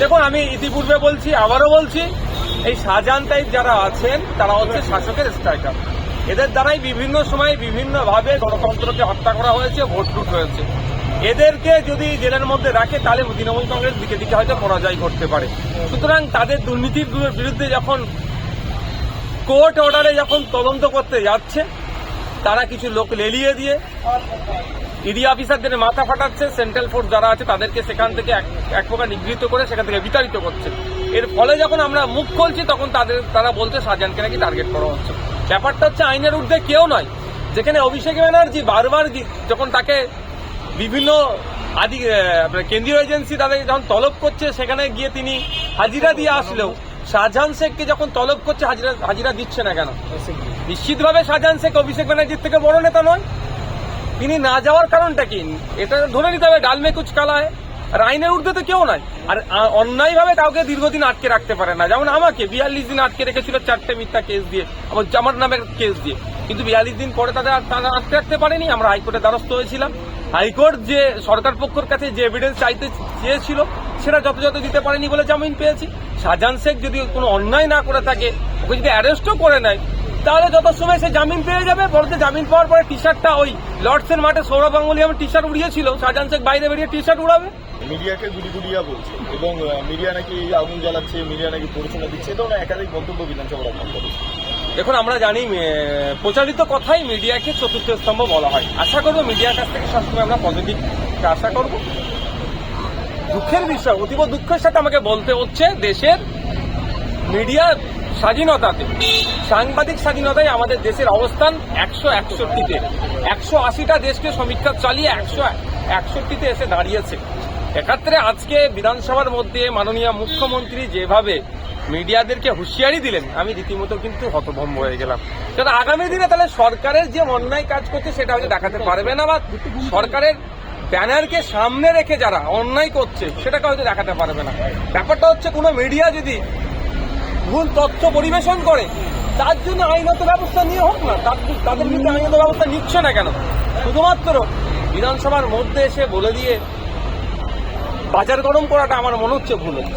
দেখুন, আমি ইতিপূর্বে বলছি, আবারও বলছি, এই শাহজাহান টাইপ যারা আছেন, তারা হচ্ছে শাসকের স্ট্রাইকার। এদের দ্বারাই বিভিন্ন সময় বিভিন্নভাবে গণতন্ত্রকে হত্যা করা হয়েছে, ভোট লুট হয়েছে। এদেরকে যদি জেলের মধ্যে রাখে, তাহলে তৃণমূল কংগ্রেস দিকে দিকে হয়তো পরাজয় করতে পারে। সুতরাং তাদের দুর্নীতির বিরুদ্ধে যখন কোর্ট অর্ডারে যখন তদন্ত করতে যাচ্ছে, তারা কিছু লোক লেলিয়ে দিয়ে ইডি অফিসারদের মাথা ফাটাচ্ছে সেন্ট্রাল ফোর্স যারা আছে তাদেরকে সেখান থেকে এক- প্রকার নিগৃহীত করে সেখান থেকে বিতাড়িত করছে। এর ফলে যখন আমরা মুখ খুলছি, তখন তাদের, তারা বলছে শাহজাহানকে নাকি টার্গেট করা হচ্ছে। ব্যাপারটা হচ্ছে আইনের ঊর্ধ্বে কেউ নয়। যেখানে অভিষেক ব্যানার্জি বারবার যখন তাকে বিভিন্ন আদি কেন্দ্রীয় এজেন্সি তাদেরকে যখন তলব করছে, সেখানে গিয়ে তিনি হাজিরা দিয়ে আসলেও শাহজাহান শেখকে যখন তলব করছে, হাজিরা হাজিরা দিচ্ছে না কেন? নিশ্চিতভাবে শাহজাহান শেখ অভিষেক ব্যানার্জির থেকে বড় নেতা নয়। তিনি না যাওয়ার কারণটা কি? এটা ধরে নিতে হবে, ডালমে কুচ কালা হয় আর ঊর্ধ্বে তো কেউ নাই। আর অন্যায়ভাবে কাউকে দীর্ঘদিন আটকে রাখতে পারে না। যেমন আমাকে বিয়াল্লিশ দিন আটকে রেখেছিল চারটে মিথ্যা কেস দিয়ে, আমার জামার নামের কেস দিয়ে। কিন্তু বিয়াল্লিশ দিন পরে তাদের তারা আটকে রাখতে পারেনি। আমরা হাইকোর্টের দ্বারস্থ হয়েছিলাম। হাইকোর্ট যে সরকার পক্ষের কাছে যে এভিডেন্স চাইতে চেয়েছিল, সেটা যথাযথ দিতে পারেনি বলে জামিন পেয়েছি। শাহজাহান শেখ যদি কোনো অন্যায় না করে থাকে, ওকে যদি অ্যারেস্টও করে নেয় তাহলে যত সময় সে জামিন পেয়ে যাবে বলতে জামিন পাওয়ার পরে টি শার্টটা ওই লর্ডসের মাঠে সৌরভ গাঙ্গুলি আমার টি শার্ট উড়িয়েছিল শাহজাহান শেখ বাইরে বেরিয়ে টি শার্ট উড়াবে? মিডিয়াকে গুলি গুলিয়া বলছে এবং মিডিয়া নাকি আগুন জ্বালাচ্ছে মিডিয়া নাকি পরিচালনা দিচ্ছে ধরনের একাধিক মন্তব্য বিধানসভার করেছে। দেখুন আমরা জানি প্রচারিত কথাই মিডিয়াকে চতুর্থ স্তম্ভ বলা হয়। আশা করব মিডিয়ার কাছ থেকে সবসময় আমরা পজিটিভ আশা করব। দুঃখের বিষয় অতীব দুঃখের সাথে আমাকে বলতে হচ্ছে দেশের মিডিয়া স্বাধীনতাতে, সাংবাদিক স্বাধীনতায় আমাদের দেশের অবস্থান একশো একষট্টিতে। একশো আশিটা দেশকে সমীক্ষা চালিয়ে একশো একষট্টিতে এসে দাঁড়িয়েছে। এক্ষেত্রে আজকে বিধানসভার মধ্যে মাননীয় মুখ্যমন্ত্রী যেভাবে মিডিয়াদেরকে হুঁশিয়ারি দিলেন, আমি রীতিমতো কিন্তু হতভম্ব হয়ে গেলাম। কারণ আগামী দিনে তাহলে সরকারের যে অন্যায় কাজ করছে, সেটা হয়তো দেখাতে পারবে না বা সরকারের ব্যানারকে সামনে রেখে যারা অন্যায় করছে, সেটাকে হয়তো দেখাতে পারবে না। ব্যাপারটা হচ্ছে কোনো মিডিয়া যদি ভুল তথ্য পরিবেশন করে, তার জন্য আইনত ব্যবস্থা নিয়ে হোক না, তার- তাদের বিরুদ্ধে আইনত ব্যবস্থা নিচ্ছে না কেন? শুধুমাত্র বিধানসভার মধ্যে এসে বলে দিয়ে বাজার গরম করাটা আমার মনে হচ্ছে ভুল হচ্ছে।